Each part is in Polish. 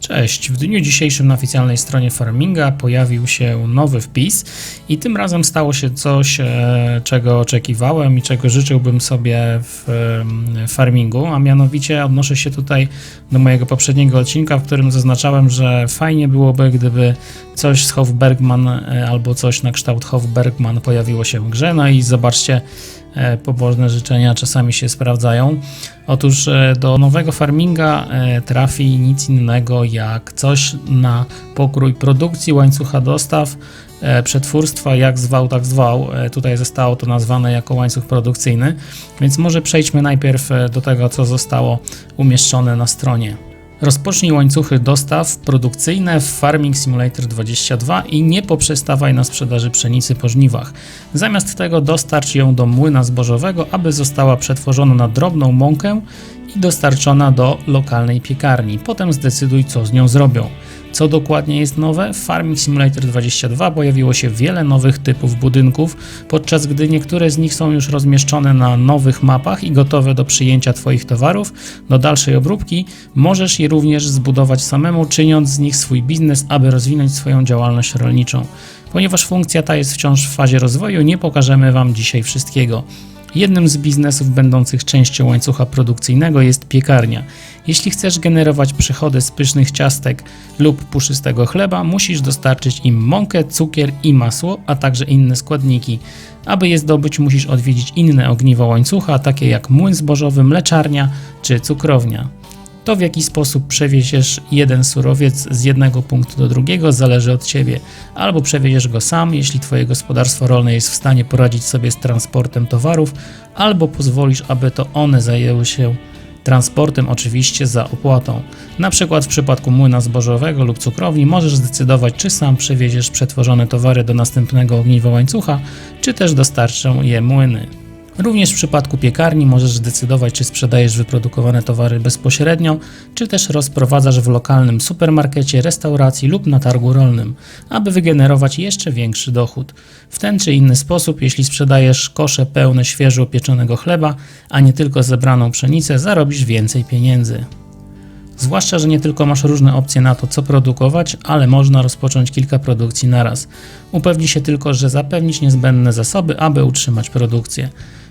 Cześć, w dniu dzisiejszym na oficjalnej stronie Farminga pojawił się nowy wpis i tym razem stało się coś, e, czego oczekiwałem i czego życzyłbym sobie w e, farmingu, a mianowicie odnoszę się tutaj do mojego poprzedniego odcinka, w którym zaznaczałem, że fajnie byłoby, gdyby coś z Hofbergman e, albo coś na kształt Hofbergman pojawiło się w grze, no i zobaczcie, pobożne życzenia czasami się sprawdzają. Otóż e, do nowego farminga e, trafi nic innego jak coś na pokrój produkcji łańcucha dostaw, e, przetwórstwa, jak zwał, tak zwał. E, Tutaj zostało to nazwane jako łańcuch produkcyjny, więc może przejdźmy najpierw e, do tego, co zostało umieszczone na stronie. Rozpocznij łańcuchy dostaw produkcyjne w Farming Simulator 22 i nie poprzestawaj na sprzedaży pszenicy po żniwach. Zamiast tego dostarcz ją do młyna zbożowego, aby została przetworzona na drobną mąkę i dostarczona do lokalnej piekarni. Potem zdecyduj, co z nią zrobią. Co dokładnie jest nowe? W Farming Simulator 22 pojawiło się wiele nowych typów budynków, podczas gdy niektóre z nich są już rozmieszczone na nowych mapach i gotowe do przyjęcia Twoich towarów do dalszej obróbki, możesz je również zbudować samemu, czyniąc z nich swój biznes, aby rozwinąć swoją działalność rolniczą. Ponieważ funkcja ta jest wciąż w fazie rozwoju, nie pokażemy Wam dzisiaj wszystkiego. Jednym z biznesów będących częścią łańcucha produkcyjnego jest piekarnia. Jeśli chcesz generować przychody z pysznych ciastek lub puszystego chleba, musisz dostarczyć im mąkę, cukier i masło, a także inne składniki. Aby je zdobyć, musisz odwiedzić inne ogniwa łańcucha, takie jak młyn zbożowy, mleczarnia czy cukrownia. To w jaki sposób przewieziesz jeden surowiec z jednego punktu do drugiego zależy od Ciebie. Albo przewieziesz go sam, jeśli Twoje gospodarstwo rolne jest w stanie poradzić sobie z transportem towarów, albo pozwolisz, aby to one zajęły się transportem, oczywiście za opłatą. Na przykład w przypadku młyna zbożowego lub cukrowni możesz zdecydować, czy sam przewieziesz przetworzone towary do następnego ogniwa łańcucha, czy też dostarczą je młyny. Również w przypadku piekarni możesz zdecydować, czy sprzedajesz wyprodukowane towary bezpośrednio, czy też rozprowadzasz w lokalnym supermarkecie, restauracji lub na targu rolnym, aby wygenerować jeszcze większy dochód. W ten czy inny sposób, jeśli sprzedajesz kosze pełne świeżo pieczonego chleba, a nie tylko zebraną pszenicę, zarobisz więcej pieniędzy. Zwłaszcza, że nie tylko masz różne opcje na to, co produkować, ale można rozpocząć kilka produkcji naraz. Upewnij się tylko, że zapewnisz niezbędne zasoby, aby utrzymać produkcję.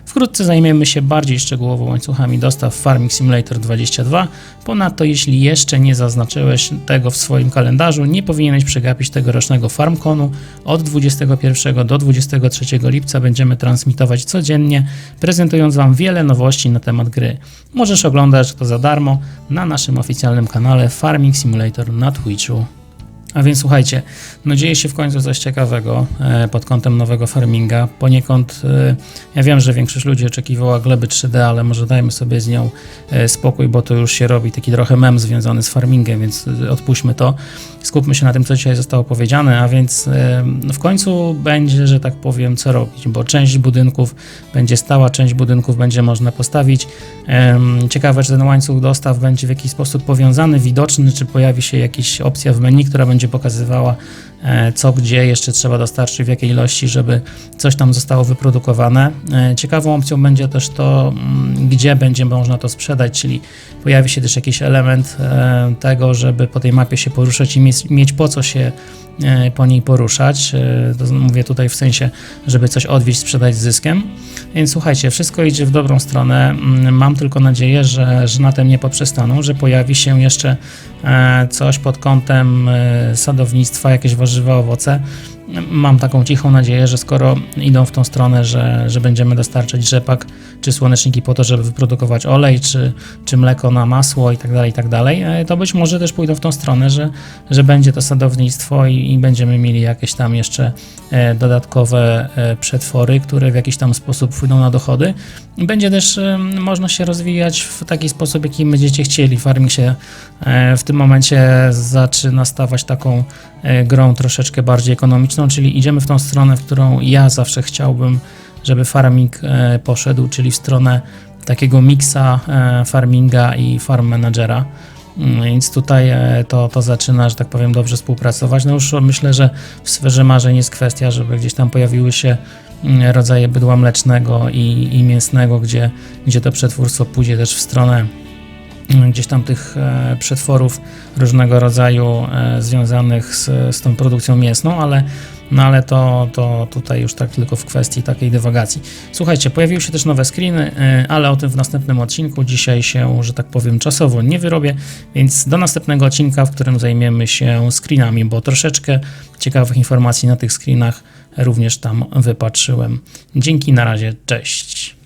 Wkrótce zajmiemy się bardziej szczegółowo łańcuchami dostaw Farming Simulator 22. Ponadto, jeśli jeszcze nie zaznaczyłeś tego w swoim kalendarzu, nie powinieneś przegapić tegorocznego FarmConu. Od 21 do 23 lipca będziemy transmitować codziennie, prezentując Wam wiele nowości na temat gry. Możesz oglądać to za darmo na naszym oficjalnym kanale Farming Simulator na Twitchu. A więc słuchajcie, no dzieje się w końcu coś ciekawego e, pod kątem nowego farminga. Poniekąd e, ja wiem, że większość ludzi oczekiwała gleby 3D, ale może dajmy sobie z nią e, spokój, bo to już się robi taki trochę mem związany z farmingiem, więc odpuśćmy to. Skupmy się na tym, co dzisiaj zostało powiedziane, a więc no w końcu będzie, że tak powiem, co robić, bo część budynków będzie stała, część budynków będzie można postawić. Ciekawe, czy ten łańcuch dostaw będzie w jakiś sposób powiązany, widoczny, czy pojawi się jakaś opcja w menu, która będzie pokazywała, e, co gdzie jeszcze trzeba dostarczyć, w jakiej ilości, żeby coś tam zostało wyprodukowane. E, Ciekawą opcją będzie też to, mm, gdzie będzie można to sprzedać, czyli pojawi się też jakiś element e, tego, żeby po tej mapie się poruszać i mieć, po co się po niej poruszać. Mówię tutaj w sensie, żeby coś odwieźć, sprzedać z zyskiem. Więc słuchajcie, wszystko idzie w dobrą stronę. Mm, Mam tylko nadzieję, że, że na tym nie poprzestaną, że pojawi się jeszcze coś pod kątem sadownictwa, jakieś warzywa, owoce. Mam taką cichą nadzieję, że skoro idą w tą stronę, że, że będziemy dostarczać rzepak czy słoneczniki po to, żeby wyprodukować olej, czy, czy mleko na masło i tak dalej, i tak dalej, e, to być może też pójdą w tą stronę, że, że będzie to sadownictwo i, i będziemy mieli jakieś tam jeszcze e, dodatkowe e, przetwory, które w jakiś tam sposób wpłyną na dochody. Będzie też można się rozwijać w taki sposób, jaki będziecie chcieli. Farming się w tym momencie zaczyna stawać taką grą troszeczkę bardziej ekonomiczną, czyli idziemy w tą stronę, w którą ja zawsze chciałbym, żeby farming e, poszedł, czyli w stronę takiego miksa e, farminga i farm managera. Mm, Więc tutaj e, to, to zaczyna, że tak powiem, dobrze współpracować. No już myślę, że w sferze marzeń jest kwestia, żeby gdzieś tam pojawiły się mm, rodzaje bydła mlecznego i, i mięsnego, gdzie, gdzie to przetwórstwo pójdzie też w stronę gdzieś tam tych e, przetworów różnego rodzaju e, związanych z, z tą produkcją mięsną, ale, no ale to, to tutaj już tak tylko w kwestii takiej dywagacji. Słuchajcie, pojawiły się też nowe screeny, e, ale o tym w następnym odcinku. Dzisiaj się, że tak powiem, czasowo nie wyrobię, więc do następnego odcinka, w którym zajmiemy się screenami, bo troszeczkę ciekawych informacji na tych screenach również tam wypatrzyłem. Dzięki, na razie, cześć.